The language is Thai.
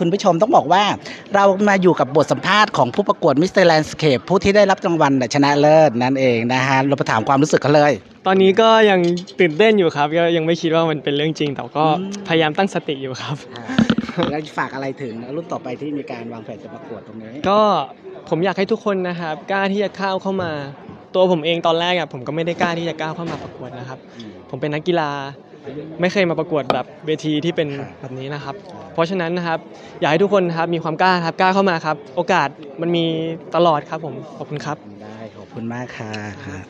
คุณผู้ชมต้องบอกว่า เรามาอยู่กับบทสัมภาษณ์ของผู้ประกวดมิสเตอร์แลนด์สเคปผู้ที่ได้รับรางวัลชนะเลิศนั่นเองนะฮะเราไปถามความรู้สึกเขาเลย ตอนนี้ก็ยังตื่นเต้นอยู่ครับก็ยังไม่คิดว่ามันเป็นเรื่องจริง แต่ก็อืมพยายามตั้งสติอยู่ครับ แล้วฝากอะไรถึงรุ่นต่อไปที่มีการวางแผนจะประกวดตรงนี้ก็ผมอยากให้ทุกคนนะครับกล้าที่จะก้าวเข้ามา ตัวผมเองตอนแรกอะผมก็ไม่ได้กล้าที่จะก้าวเข้ามาประกวดนะครับอืมผมเป็นนักกีฬา ไม่เคยมาประกวดแบบเวทีที่เป็นครับแบบนี้นะครับ เพราะฉะนั้นนะครับอยากให้ทุกคนนะครับมีความกล้าครับกล้าเข้ามาครับ โอกาสมันมีตลอดครับผมขอบคุณครับ ได้ขอบคุณมากค่ะครับ